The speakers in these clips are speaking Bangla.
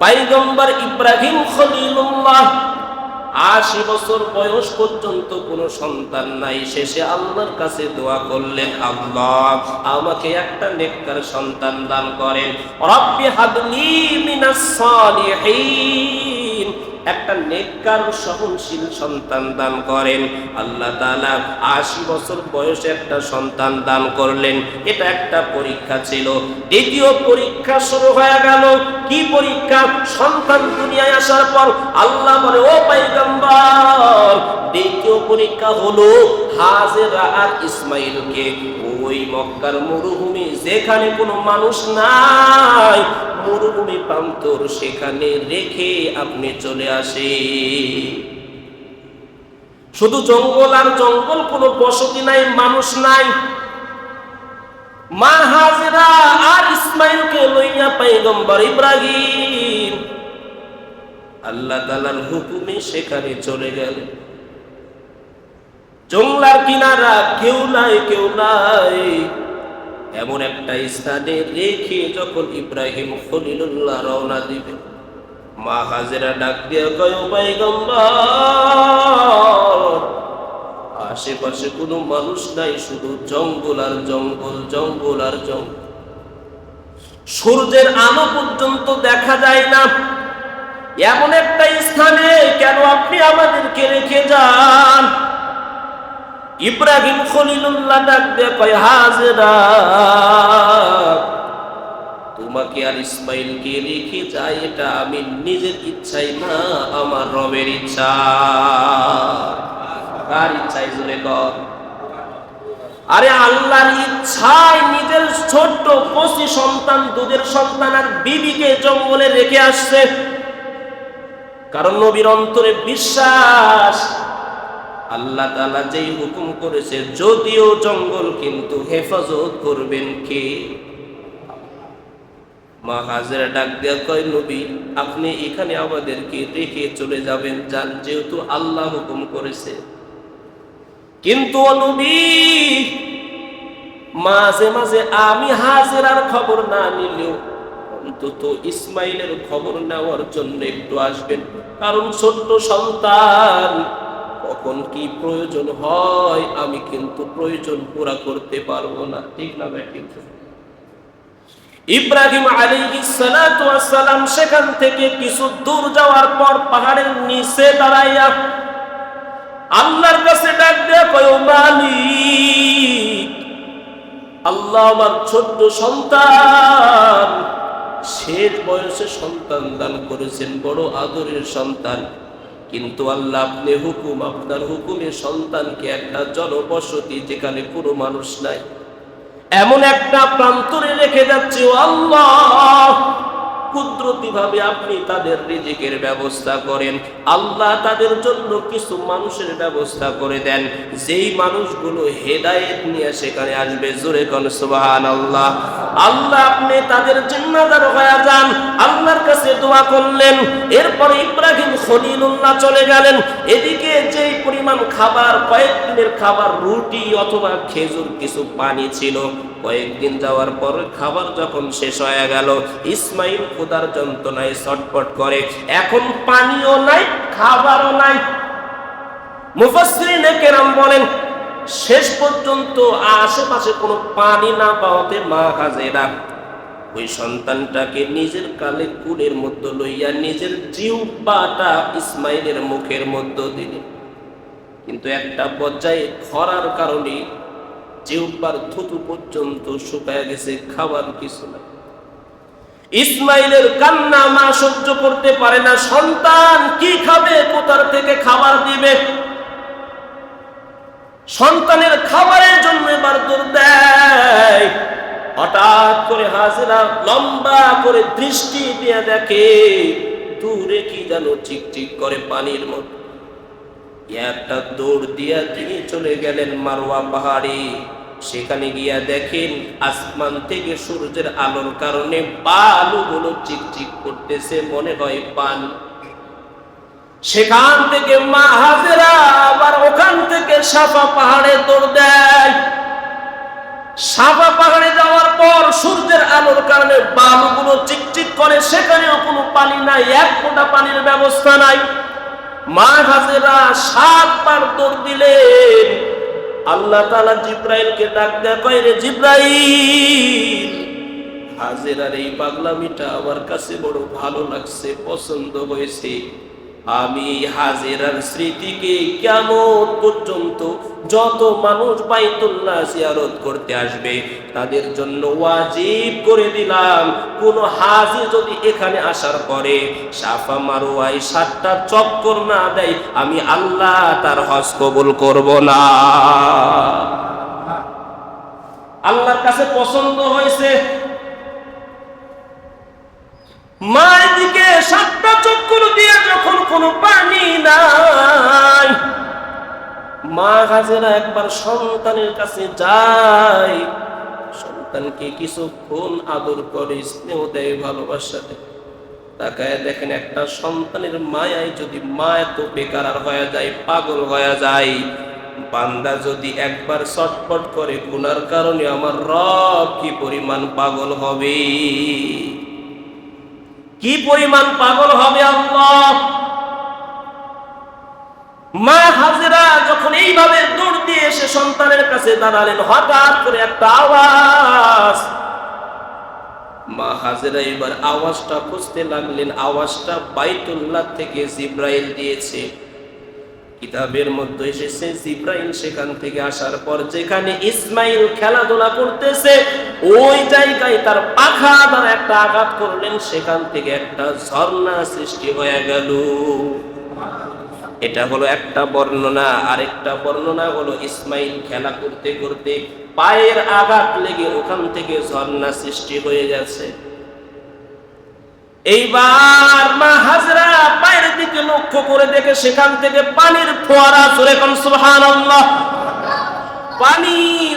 পাইগম্বর ইব্রাহিম খলিলুল্লাহ আশি বছর বয়স পর্যন্ত কোনো সন্তান নাই। শেষে আল্লাহর কাছে দোয়া করলেন, আল্লাহ, আমাকে একটা নেককার সন্তান দান করেন। রব্বি হাবলি মিনাস সালিহিন। একটা নেককার সহনশীল সন্তান দান করেন। আল্লাহ তাআলা আশি বছর বয়সে একটা সন্তান দান করলেন। এটা একটা পরীক্ষা ছিল। দ্বিতীয় পরীক্ষা শুরু হয়ে গেল। কি পরীক্ষা? সন্তান দুনিয়ায় আসার পর আল্লাহ বলে, ও দ্বিতীয় পরীক্ষা হলো হাজেরা আর ইসমাইলকে। ওই মক্কার মরুভূমি যেখানে কোনো মানুষ নাই, মরুভূমি প্রান্তর সেখানে রেখে আপনি চলে আসে শুধু জঙ্গল আর জঙ্গল, কোনো বসতি নাই, মানুষ নাই। মা হাজেরা আর ইসমাইলকে লইয়া পাইগম্বর ইব্রাহিম, আল্লাহ তালার হুকুমে সেখানে চলে গেল জংলার কিনারা কেউ নাই কেউ নাই। এমন একটা স্থানে রেখে যখন ইব্রাহিম খলিলুল্লাহ রওনা দিবে, মা হাজেরা ডাক দিয়ে কয় পাইগম্বর আশেপাশে কোনো মানুষ নাই, শুধু জঙ্গল আর জঙ্গল জঙ্গল আর জঙ্গল। সূর্যের আলো পর্যন্ত দেখা যায় না। এমন একটা স্থানে কেন আপনি আমাদেরকে রেখে যান? ইব্রাহিম খলিলুল্লাহ ডাক দিয়ে কয়, হাজেরা, তোমাকে আর ইসমাইলকে রেখে যাই, এটা আমি নিজের ইচ্ছাই না, আমার রবের ইচ্ছা। কার ইচ্ছাই জোরে কর। আরে আল্লাহর ইচ্ছায় নিজের ছোট্ট কচি সন্তান, দুধের সন্তান আর বিবিকে জঙ্গলে রেখে আসছে। কারণ নবীর অন্তরে বিশ্বাস আল্লাহ তালা যেই হুকুম করেছে, যদিও জঙ্গল কিন্তু হেফাজত করবেন কে? মা হাজরা ডাক দেয়া কয়, নবী, আপনি এখানে আমাদেরকে রেখে চলে যাবেন যান যেহেতু আল্লাহ হুকুম করেছে। কিন্তু নবী, মাঝে মাঝে আমি হাজেরার খবর না নিলেও অন্তত ইসমাইলের খবর নেওয়ার জন্য একটু আসবেন। কারণ ছোট্ট সন্তান কখন কি প্রয়োজন হয়, আমি কিন্তু প্রয়োজন পুরা করতে পারব না ঠিক না না? ইব্রাহিম সালাম সেখান থেকে কিছু দূর যাওয়ার পর পাহাড়ের নিচে দাঁড়াইয়া আল্লাহর কাছে ডাক দেয়া আল্লাহ আমার ছোট্ট সন্তান, শেষ বয়সে সন্তান দান করেছেন, বড় আদরের সন্তান কিন্তু আল্লাহ আপনি হুকুম, আপনার হুকুমে সন্তানকে একটা জনবসতি যেখানে কোনো মানুষ নাই। এমন একটা প্রান্তরে রেখে যাচ্ছে আল্লাহ! কুদরতি ভাবে আপনি তাদের রিজিকের ব্যবস্থা করেন। আল্লাহ তাদের জন্য কিছু মানুষের ব্যবস্থা করে দেন। যেই মানুষগুলো হেদায়েত নিয়ে সেখানে আসবে, জোরে কোন সুবহান আল্লাহ আল্লাহ আপনি তাদের জিম্মাদার হয়ে যান। আল্লাহর কাছে দোয়া করলেন। এরপর ইব্রাহিম খলিলুল্লাহ চলে গেলেন। এদিকে যেই পরিমাণ খাবার, কয়েকদিনের খাবার, রুটি অথবা খেজুর কিছু পানি ছিল। কয়েকদিন যাওয়ার পর খাবার যখন শেষ হয়ে গেল, ইসমাইল ক্ষুদার যন্ত্রণায় ছটপট করে, এখন পানিও নাই, খাবারও নাই। মুফাসসিরিনে কেরাম বলেন, শেষ পর্যন্ত আশেপাশে কোনো পানি না পাওয়াতে মা হাজেরা ওই সন্তানটাকে নিজের কালে কুলের মধ্যে লইয়া নিজের জিহ্বাটা ইসমাইলের মুখের মধ্যে দিলেন। কিন্তু একটা পর্যায়ে খরার কারণে জিহ্বার থুতু পর্যন্ত শুকায় গেছে, খাবার কিছু না ইসমাইলের কান্না মা সহ্য করতে পারে না, সন্তান কি খাবে, কোথার থেকে খাবার দিবে? সন্তানের খাবারের জন্য এবার দূর দেয়। হঠাৎ করে হাজরা লম্বা করে দৃষ্টি দিয়ে দেখে, দূরে কি যেন চিকচিক করে পানির মতো। একটা দৌড় দিয়া তিনি চলে গেলেন মারোয়া পাহাড়ে। সেখানে গিয়া দেখেন আসমান থেকে সূর্যের আলোর কারণে বালুগুলো চিকচিক করতেছে, মনে হয় পান। সেখান থেকে মা হাজেরা আবার ওখান থেকে সাফা পাহাড়ে দৌড় দেয়। সাফা পাহাড়ে যাওয়ার পর সূর্যের আলোর কারণে বালুগুলো চিকচিক করে, সেখানেও কোনো পানি নাই, এক ফোঁটা পানির ব্যবস্থা নাই। মা হাজেরা সাতবার দৌড় দিলেন। আল্লাহ তালা জিব্রাইলকে ডাক দেয়া রে জিব্রাইল, হাজেরার এই পাগলামিটা আমার কাছে বড় ভালো লাগছে, পছন্দ হয়েছে। আমি হাজেরার স্মৃতিকে কেমন পর্যন্ত যত মানুষ বাইতুল্লাহ জিয়ারত করতে আসবে, তাদের জন্য ওয়াজিব করে দিলাম। কোন হাজি যদি এখানে আসার পরে সাফা মারোয়াই সাতটা চক্কর না দেয়, আমি আল্লাহ তার হজ কবুল করব না। আল্লাহর কাছে পছন্দ হয়েছে মায়ের দিকে সাতটা চক্কর দিয়ে যখন কোনো পানি নাই, মা হাজেরা একবার সন্তানের কাছে যায়। সন্তানকে কিছুক্ষণ আদর করে, স্নেহ দেয়, ভালোবাসা দেয়। তাকায় দেখেন একটা সন্তানের মায়ায় যদি মা এত বেকার আর হয়ে যায়, পাগল হয়ে যায়। বান্দা যদি একবার ছটফট করে, গুনার কারণে আমার রব কি পরিমাণ পাগল হবে? কি পরিমাণ পাগল হবে আল্লাহ? মা হাজরা যখন এইভাবে দৌড় দিয়ে এসে সন্তানের কাছে দাঁড়ালেন, হঠাৎ করে একটা আওয়াজ। মা হাজেরা এবার আওয়াজটা খুঁজতে লাগলেন, আওয়াজটা বাইতুল্লাহ থেকে জিব্রাইল দিয়েছে। কিতাবের মধ্যে এসেছে, জিব্রাইল সেখান থেকে আসার পর যেখানে ইসমাইল খেলাধুলা করতেছে, ওই জায়গায় তার পাখা দ্বারা একটা আঘাত করলেন, সেখান থেকে একটা ঝর্ণা সৃষ্টি হয়ে গেল। এটা হলো একটা বর্ণনা, আরেকটা বর্ণনা হলো ইসমাইল খেলা করতে করতে পায়ের আঘাত লেগে ওখান থেকে ঝর্ণা সৃষ্টি হয়ে গেছে। এইবার মা হাজরা পায়ের দিকে লক্ষ্য করে দেখে সেখান থেকে পানির ফোয়ারা চলে কোন, সুবহানাল্লাহ। পানি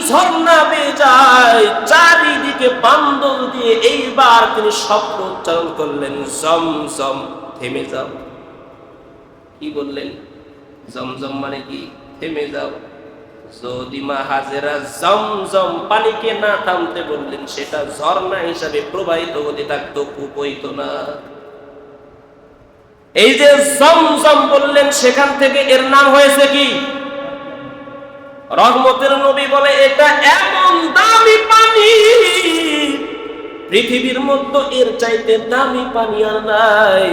ঝর্ণা বেয়ে যায়, চারিদিকে বান্দর দিয়ে এইবার তিনি শব্দ উচ্চারণ করলেন, জম জম, থেমে যাও। কি বললেন? জমজম মানে কি? থেমে যাও। যদি মা হাজেরা জমজম পানিকে না থামতে বললেন, সেটা ঝর্ণা হিসাবে প্রবাহিত হতে থাকতো কূপ না। এই যে জমজম বললেন, সেখান থেকে এর নাম হয়েছে কি? রহমতের নবী বলে, এটা এমন দামি পানি, পৃথিবীর মধ্যে এর চাইতে দামি পানি আর নাই।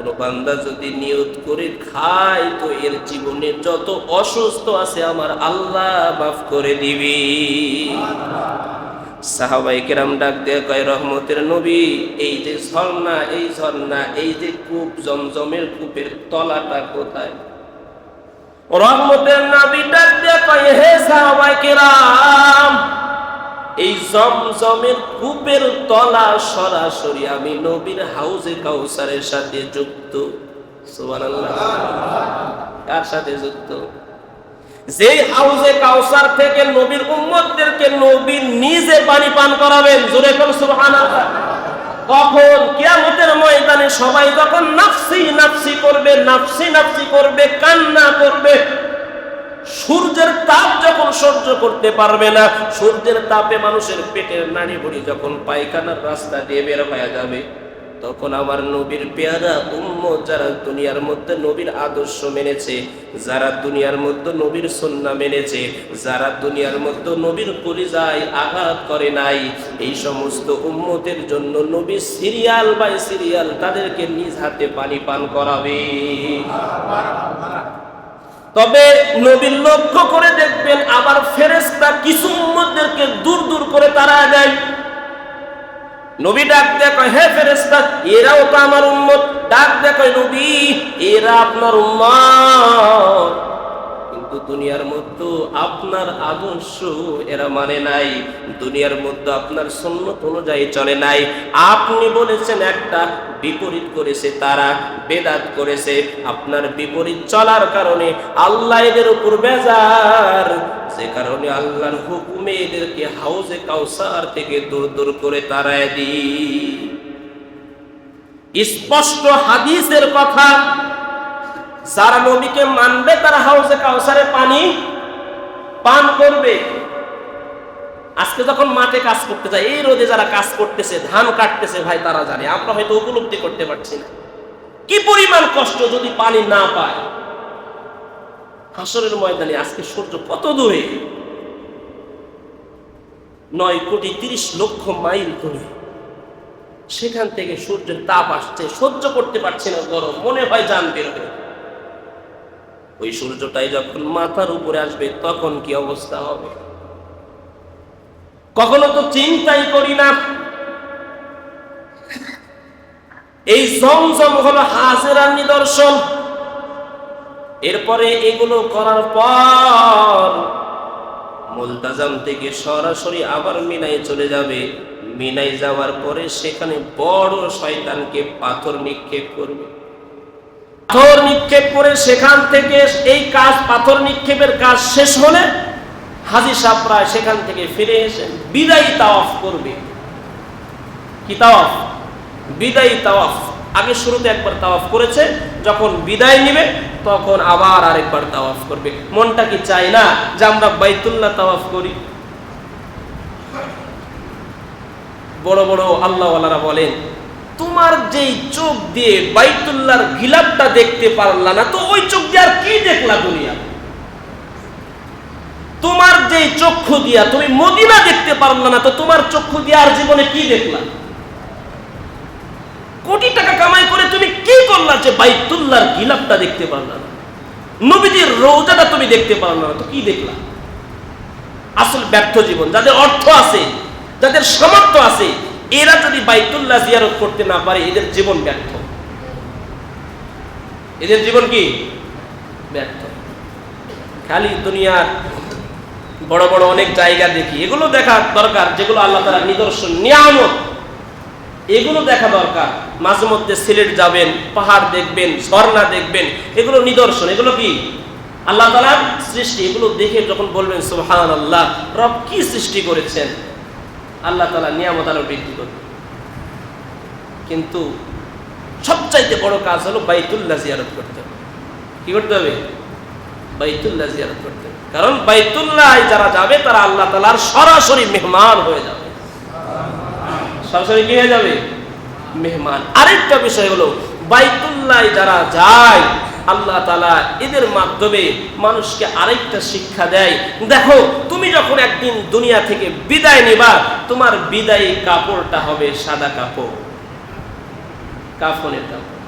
কোন বান্দা যদি নিয়ত করে খায়, তো এর জীবনে যত অসুস্থ আছে আমার আল্লাহ মাফ করে দিবি। সাহাবাই কেরাম ডাক দিয়ে কয়, রহমতের নবী, এই যে ঝর্ণা, এই ঝর্ণা, এই যে কূপ, জমজমের কূপের তলাটা কোথায়? রহমতের নবী ডাক দিয়ে কয়, হে সাহাবাই কেরাম এই জমজমের কূপের তলা সরাসরি আমি নবীর হাউজে কাউসারের সাথে যুক্ত। কার সাথে যুক্ত? যে হাউজে কাউসার থেকে নবীর উম্মতদেরকে নবী নিজে পানি পান করাবেন, জোরে কোন সুবহানাল্লাহ। কখন? কিয়ামতের ময়দানে সবাই যখন নাফসি নাফসি করবে, নাফসি নাফসি করবে, কান্না করবে সূর্যের তাপ যখন সহ্য করতে পারবে না, সূর্যের তাপে মানুষের পেটের নাড়ি ভুড়ি যখন পায়খানার রাস্তা দিয়ে বের হয়ে যাবে, তখন আমার নবীর পেয়ারা উম্মত যারা দুনিয়ার মধ্যে নবীর আদর্শ মেনেছে, যারা দুনিয়ার মধ্যে নবীর সন্না মেনেছে, যারা দুনিয়ার মধ্যে নবীর পরিযায় আঘাত করে নাই, এই সমস্ত উম্মতের জন্য নবী সিরিয়াল বাই সিরিয়াল তাদেরকে নিজ হাতে পানি পান করাবে। তবে নবীর লক্ষ্য করে দেখবেন আবার ফেরেস্তা কিছু উম্মদেরকে দূর দূর করে তারা দেয়। নবী ডাক দেখো হে ফেরেস্তা এরাও তো আমার উম্মত। ডাক দেখো নবী, এরা আপনার উম্মত। কিন্তু দুনিয়ার মধ্যে আপনার আদর্শ এরা মানে নাই। দুনিয়ার মধ্যে আপনার সন্ন্যত অনুযায়ী চলে নাই। আপনি বলেছেন একটা বিপরীত করেছে তারা, বেদাত করেছে। আপনার বিপরীত চলার কারণে আল্লাহ এদের উপর বেজার। যে কারণে আল্লাহর হুকুমে এদেরকে হাউজে কাউসার থেকে দূর দূর করে তারায় দি স্পষ্ট হাদিসের কথা যারা নবীকে মানবে তারা হাউজে কাউসারে পানি পান করবে। আজকে যখন মাঠে কাজ করতে যায়, এই রোদে যারা কাজ করতেছে, ধান কাটতেছে, ভাই, তারা জানে, আমরা হয়তো উপলব্ধি করতে পারছি না। কি পরিমাণ কষ্ট যদি পানি না পায়? হাসরের ময়দানে আজকে সূর্য কত দূরে? নয় কোটি তিরিশ লক্ষ মাইল দূরে। সেখান থেকে সূর্যের তাপ আসছে, সহ্য করতে পারছে না গরম, মনে হয় জান বের হয়ে ওই সূর্যটাই যখন মাথার উপরে আসবে, তখন কি অবস্থা হবে? কখনো তো চিন্তাই করি না। এই জমজম হলো হাজেরার নিদর্শন। এরপরে এগুলো করার পর মুলতাজাম থেকে সরাসরি আবার মিনাই চলে যাবে। মিনাই যাওয়ার পরে সেখানে বড় শয়তানকে পাথর নিক্ষেপ করবে। পাথর নিক্ষেপ করে সেখান থেকে এই কাজ, পাথর নিক্ষেপের কাজ শেষ হলে হাজি সাহরা সেখান থেকে ফিরে এসে বিদায়ী তাওয়াফ করবে। কি তাওয়াফ? বিদায়ী তাওয়াফ। আগে শুরুতে একবার তাওয়াফ করেছে, যখন বিদায় নিবে, তখন আবার আরেকবার তাওয়াফ করবে। মনটা কি চায় না যে আমরা বাইতুল্লাহ তাওয়াফ করি? বড় বড় আল্লাহওয়ালারা বলেন তোমার যেই চোখ দিয়ে বাইতুল্লাহর গিলাপটা দেখতে পারলা না, তো ওই চোখ দিয়ে আর কি দেখলা দুনিয়া? তোমার যেই চক্ষু দিয়া তুমি মদিনা দেখতে পারলা না, তো তোমার চক্ষু দিয়ে আর জীবনে কি দেখলা? কোটি টাকা কামাই করে তুমি কি করলা যে বাইতুল্লাহর গিলাপটা দেখতে পারলা না? নবীজির রোজাটা তুমি দেখতে পারলা না, তো কি দেখলা? আসল ব্যর্থ জীবন, যাদের অর্থ আছে, যাদের সামর্থ্য আছে এরা যদি বাইতুল্লাহ জিয়ারত করতে না পারে, এদের জীবন ব্যর্থ। এদের জীবন কি? ব্যর্থ। খালি দুনিয়ার বড় বড় অনেক জায়গা দেখি, এগুলো দেখা দরকার যেগুলো আল্লাহ তারা নিদর্শন, নিয়ামত। এগুলো দেখা দরকার। মাঝে মধ্যে সিলেট যাবেন, পাহাড় দেখবেন, ঝর্ণা দেখবেন, এগুলো নিদর্শন। এগুলো কি? আল্লাহ তালার সৃষ্টি। এগুলো দেখে যখন বলবেন সুহান আল্লাহ রব কি সৃষ্টি করেছেন? আল্লাহ তালা নিয়ামত আরও বৃদ্ধি করবে। কিন্তু সবচাইতে বড় কাজ হলো বাইতুল্লাহ জিয়ারত করতে হবে। কি করতে হবে? বাইতুল্লাহ জিয়ারত করতে হবে। কারণ বাইতুল্লাহ যারা যাবে, তারা আল্লাহ তালার সরাসরি মেহমান হয়ে যাবে। সরাসরি কি হয়ে যাবে? মেহমান। আরেকটা বিষয় হলো, বাইতুল্লাহ যারা যায় আল্লাহ তালা এদের মাধ্যমে মানুষকে আরেকটা শিক্ষা দেয়। দেখো, তুমি যখন একদিন দুনিয়া থেকে বিদায় নেবা, তোমার বিদায়ী কাপড়টা হবে সাদা কাপড়। কাফনের কাপড়।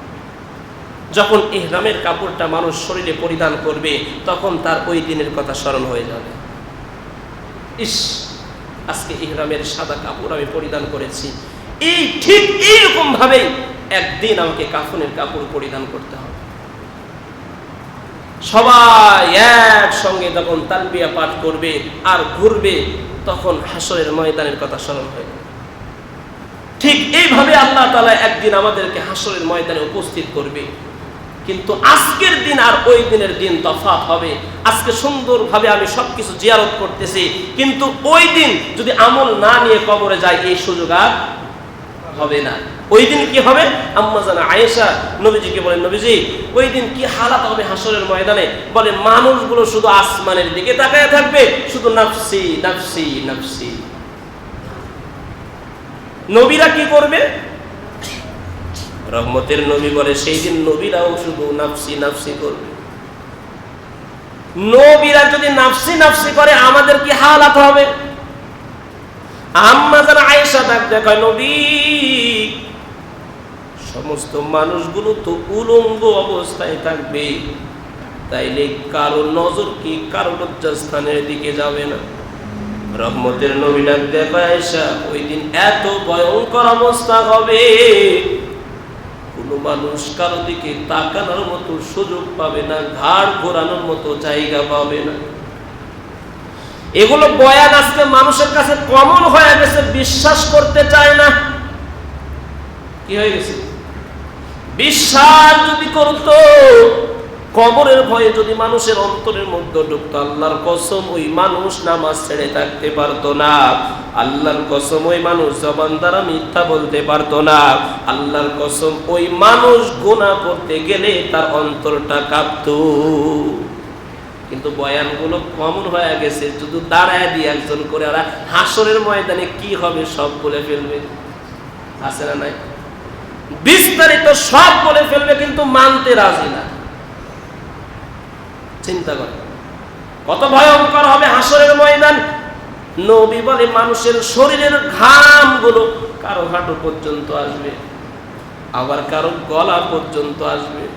যখন ইহরামের কাপড়টা মানুষ শরীরে পরিধান করবে, তখন তার ওই দিনের কথা স্মরণ হয়ে যাবে। ইস, আজকে ইহরামের সাদা কাপড় আমি পরিধান করেছি। এই ঠিক এইরকম ভাবে একদিন আমাকে কাফনের কাপড় পরিধান করতে হবে। সবাই একসঙ্গে যখন তালবিয়া পাঠ করবে আর ঘুরবে, তখন হাসরের ময়দানের কথা স্মরণ হয়ে। ঠিক এইভাবে আল্লাহ তালা একদিন আমাদেরকে হাসরের ময়দানে উপস্থিত করবে। কিন্তু আজকের দিন আর ওই দিনের দিন তফাৎ হবে। আজকে সুন্দরভাবে আমি সবকিছু জিয়ারত করতেছি, কিন্তু ওই দিন যদি আমল না নিয়ে কবরে যায় এই সুযোগ আর হবে না। ওই দিন কি হবে? আম্মা জানা আয়েশা নবীজিকে বলেন, নবীজি, ওই দিন কি হালাত হবে হাসরের ময়দানে? বলে মানুষগুলো শুধু আসমানের দিকে তাকায় থাকবে, শুধু নাফসি নাফসি নাফসি। নবীরা কি করবে? রহমতের নবী বলে, সেই দিন নবীরাও শুধু নাফসি নাফসি করবে। নবীরা যদি নাফসি নাফসি করে, আমাদের কি হালাত হবে? আম্মা যারা আয়েশা ডাক দেখায়, নবী সমস্ত মানুষগুলো তো উলঙ্গ অবস্থায় থাকবে। তাইলে কারও নজর কি কারও লজ্জাস্থানের দিকে যাবে না? রহমতের নবী ডাক দেখায় ওই দিন এত ভয়ঙ্কর অবস্থা হবে। কোনো মানুষ কারও দিকে তাকানোর মতো সুযোগ পাবে না, ঘাড় ঘোরানোর মতো জায়গা পাবে না। এগুলো বয়ান আজকে মানুষের কাছে কমন হয়ে গেছে, বিশ্বাস করতে চায় না। কি হয়ে গেছে? বিশ্বাস যদি করতো, কবরের ভয়ে যদি মানুষের অন্তরের মধ্যে ঢুকতো, আল্লাহর কসম ওই মানুষ নামাজ ছেড়ে থাকতে পারতো না। আল্লাহর কসম ওই মানুষ জবান দ্বারা মিথ্যা বলতে পারতো না। আল্লাহর কসম ওই মানুষ গুনাহ করতে গেলে তার অন্তরটা কাঁপতো। কিন্তু বয়ানগুলো কমন হয়ে গেছে, শুধু দাঁড়ায় দিয়ে একজন করে ওরা হাসরের ময়দানে কি হবে সব বলে ফেলবে। আছে না নাই? বিস্তারিত সব বলে ফেলবে কিন্তু মানতে রাজি না। চিন্তা করে। কত ভয়ঙ্কর হবে হাসরের ময়দান। নবী বলে মানুষের শরীরের ঘামগুলো কারও হাঁটু পর্যন্ত আসবে, আবার কারও গলা পর্যন্ত আসবে।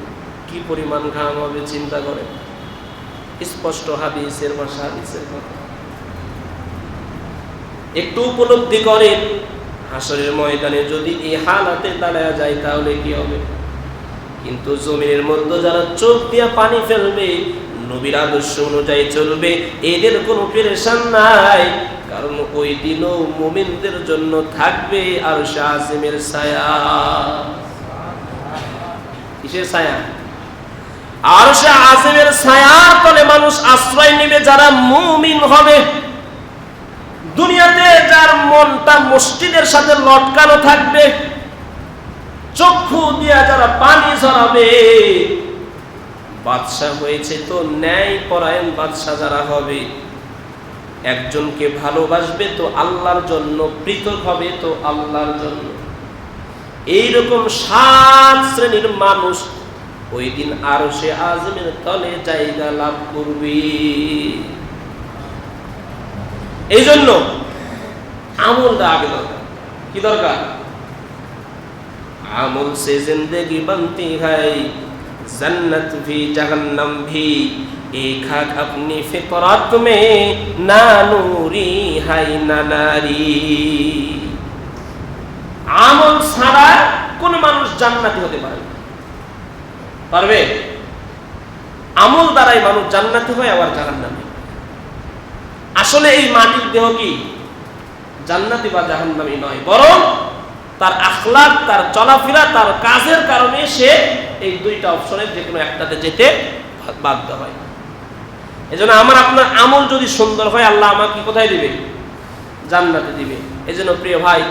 কি পরিমাণ ঘাম হবে চিন্তা করে। স্পষ্ট হাদিসের ভাষা হাদিসের কথা। একটু উপলব্ধি করেন হাসরের ময়দানে যদি এই হালাতে দাঁড়ায় যায়, তাহলে কি হবে? কিন্তু জমিনের মধ্যে যারা চোখ দিয়া পানি ফেলবে, নবীর আদর্শ অনুযায়ী চলবে, এদের কোনো পেরেশান নাই। কারণ ওই দিনও মুমিনদের জন্য থাকবে আর শাহিমের ছায়া। কিসের ছায়া? আর সে আসিমের ছায়ার তলে মানুষ আশ্রয় নেবে, যারা মুমিন হবে। দুনিয়াতে যার মনটা মসজিদের সাথে লটকানো থাকবে, চক্ষু দিয়া যারা পানি ঝরাবে, বাদশাহ হয়েছে তো ন্যায় পরায়ণ বাদশাহ যারা হবে। একজনকে ভালোবাসবে তো আল্লাহর জন্য, পৃথক হবে তো আল্লাহর জন্য। এইরকম সাত শ্রেণির মানুষ ওই দিন আরও সে আজমের তলে জায়গা লাভ করবে। এই জন্য আমলটা আগে দরকার কি দরকার আমল से जिंदगी बनती है जन्नत भी जहन्नम भी एक हक अपनी फितरत में ना नूरी है না নারী আমল ছাড়া কোন মানুষ জান্নাতি হতে পারে না। পারবে আমল দ্বারাই মানুষ জান্নাতি হয় আবার জাহান্নামী আসলে এই মাটির দেহ কি? জান্নাতি বা জাহান্নামী নয়, বরং তার আখলাক তার চলাফেরা, তার কাজের কারণে সে এই দুইটা অপশনের যে কোনো একটাতে যেতে বাধ্য হয়। এজন্য আমার আপনার আমল যদি সুন্দর হয়, আল্লাহ আমাকে কোথায় দিবে? জান্নাতে দিবে। এজন্য প্রিয় ভাই,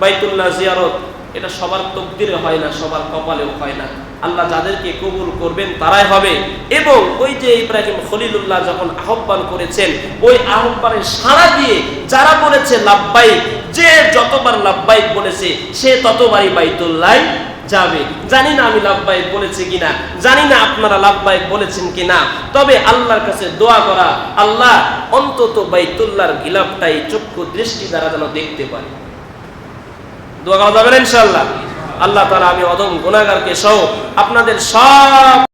বাইতুল্লাহ জিয়ারত এটা সবার তকদিরে হয় না, সবার কপালেও হয় না। আল্লাহ যাদেরকে কবুল করবেন তারাই হবে। এবং ওই যে ইব্রাহিম খলিলুল্লাহ যখন আহ্বান করেছেন, ওই আহ্বানে সাড়া দিয়ে যারা বলেছে লাভবাইক যে যতবার লাভবাইক বলেছে, সে ততবারই বাইতুল্লাহ যাবে। জানি না আমি লাভবাইক বলেছি কিনা, জানি না আপনারা লাভবাইক বলেছেন কিনা, তবে আল্লাহর কাছে দোয়া করা, আল্লাহ অন্তত বাইতুল্লাহর গিলাপটাই চক্ষু দৃষ্টি দ্বারা যেন দেখতে পারে। দোয়া করা যাবে না ইনশাল্লাহ আল্লাহ তালা আমি অদম গুণাগারকে সহ আপনাদের সব